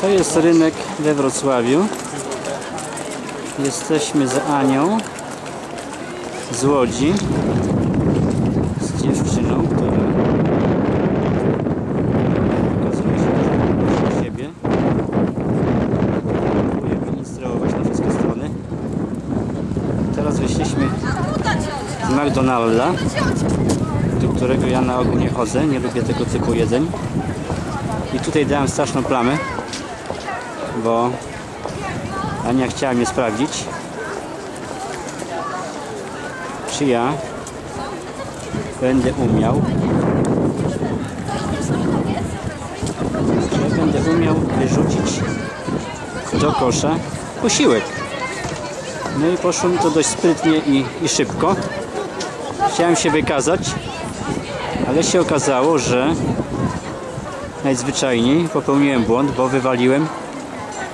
To jest rynek we Wrocławiu. Jesteśmy z Anią z Łodzi. Z dziewczyną, która okazuje się dużo siebie. Próbujemy instruować na wszystkie strony. Teraz wyszliśmy z McDonalda, do którego ja na ogół nie chodzę. Nie lubię tego typu jedzeń. I tutaj dałem straszną plamę, bo Ania chciała mnie sprawdzić, czy ja będę umiał, czy ja będę umiał wyrzucić do kosza posiłek. No i poszło mi to dość sprytnie i, i szybko. Chciałem się wykazać, ale się okazało, że najzwyczajniej popełniłem błąd, bo wywaliłem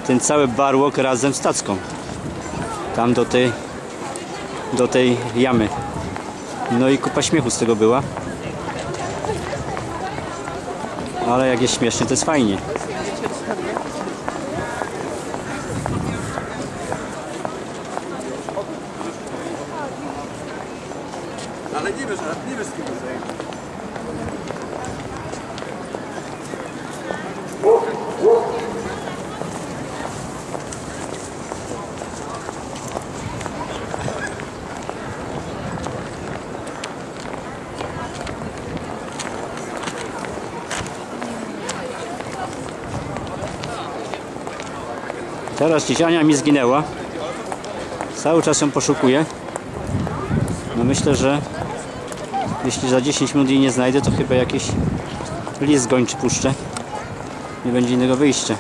ten cały barłok razem z tacką. Tam do tej, do tej jamy. No i kupa śmiechu z tego była. Ale jak jest śmiesznie, to jest fajnie. Ale nie wiesz, nie wiesz. Teraz gdzieś Ania mi zginęła. Cały czas ją poszukuję. No myślę, że jeśli za 10 minut jej nie znajdę, to chyba jakiś list gończy puszczę. Nie będzie innego wyjścia.